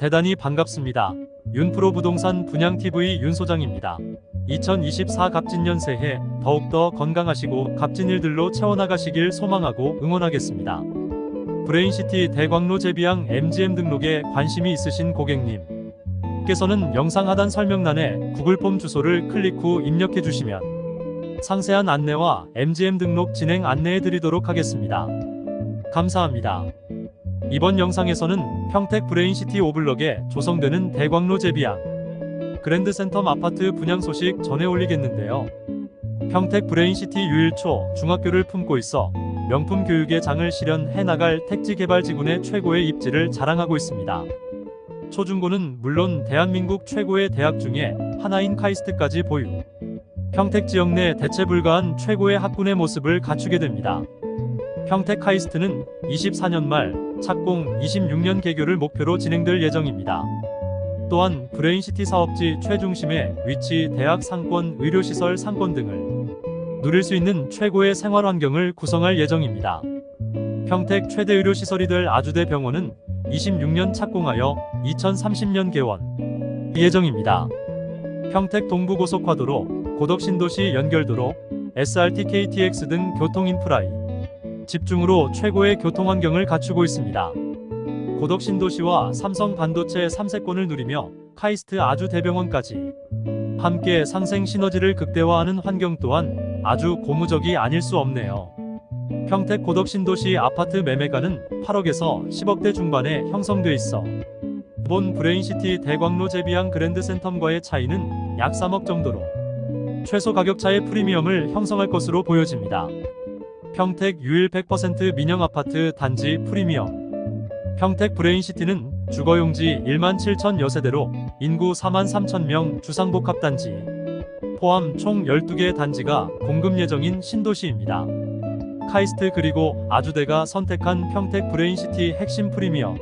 대단히 반갑습니다. 윤프로 부동산 분양TV 윤 소장입니다. 2024 갑진년 새해 더욱더 건강하시고 값진 일들로 채워나가시길 소망하고 응원하겠습니다. 브레인시티 대광로 제비양 MGM 등록에 관심이 있으신 고객님 께서는 영상 하단 설명란에 구글폼 주소를 클릭 후 입력해 주시면 상세한 안내와 MGM 등록 진행 안내해 드리도록 하겠습니다. 감사합니다. 이번 영상에서는 평택 브레인시티 오블럭에 조성되는 대광로 제비양 그랜드센텀 아파트 분양 소식 전해 올리겠는데요. 평택 브레인시티 유일초 중학교를 품고 있어 명품 교육의 장을 실현해 나갈 택지개발지군의 최고의 입지를 자랑하고 있습니다. 초중고는 물론 대한민국 최고의 대학 중에 하나인 카이스트까지 보유. 평택 지역 내 대체 불가한 최고의 학군의 모습을 갖추게 됩니다. 평택 카이스트는 24년 말 착공 26년 개교를 목표로 진행될 예정입니다. 또한 브레인시티 사업지 최중심에 위치 대학 상권, 의료시설 상권 등을 누릴 수 있는 최고의 생활 환경을 구성할 예정입니다. 평택 최대 의료시설이 될 아주대 병원은 26년 착공하여 2030년 개원 예정입니다. 평택 동부고속화도로, 고덕신도시 연결도로, SRT KTX 등 교통 인프라이 집중으로 최고의 교통 환경을 갖추고 있습니다. 고덕 신도시와 삼성 반도체 3세권을 누리며 카이스트 아주 대병원까지 함께 상생 시너지를 극대화하는 환경 또한 아주 고무적이 아닐 수 없네요. 평택 고덕 신도시 아파트 매매가는 8억에서 10억대 중반에 형성돼 있어 본 브레인시티 대광로 제비양 그랜드센텀과의 차이는 약 3억 정도로 최소 가격차의 프리미엄을 형성할 것으로 보여집니다. 평택 유일 100% 민영 아파트 단지 프리미엄. 평택 브레인시티는 주거용지 1만 7천 여세대로 인구 4만 3천 명 주상복합 단지. 포함 총 12개의 단지가 공급 예정인 신도시입니다. 카이스트 그리고 아주대가 선택한 평택 브레인시티 핵심 프리미엄.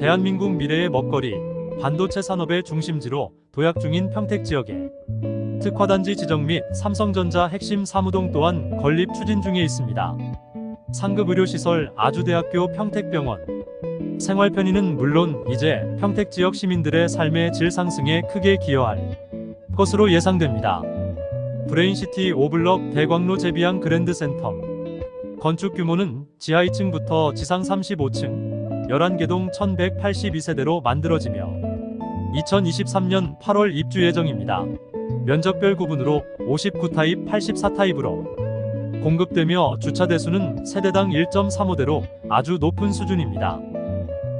대한민국 미래의 먹거리 반도체 산업의 중심지로 도약 중인 평택 지역에 특화단지 지정 및 삼성전자 핵심 사무동 또한 건립 추진 중에 있습니다. 상급 의료시설 아주대학교 평택병원 생활 편의는 물론 이제 평택 지역 시민들의 삶의 질 상승에 크게 기여할 것으로 예상됩니다. 브레인시티 오블럭 대광로 제비양 그랜드센텀 건축 규모는 지하 2층부터 지상 35층 11개동 1182세대로 만들어지며 2023년 8월 입주 예정입니다. 면적별 구분으로 59타입 84타입으로 공급되며 주차 대수는 세대당 1.35대로 아주 높은 수준입니다.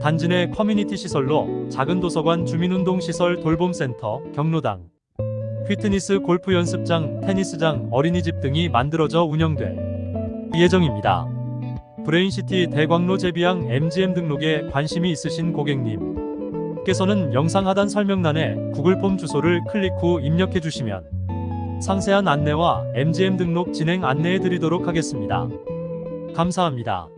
단지 내 커뮤니티 시설로 작은 도서관 주민운동 시설 돌봄센터, 경로당, 피트니스 골프 연습장, 테니스장, 어린이집 등이 만들어져 운영될 예정입니다. 브레인시티 대광로 제비양 MGM 등록에 관심이 있으신 고객님 께서는 영상 하단 설명란에 구글폼 주소를 클릭 후 입력해 주시면 상세한 안내와 MGM 등록 진행 안내해 드리도록 하겠습니다. 감사합니다.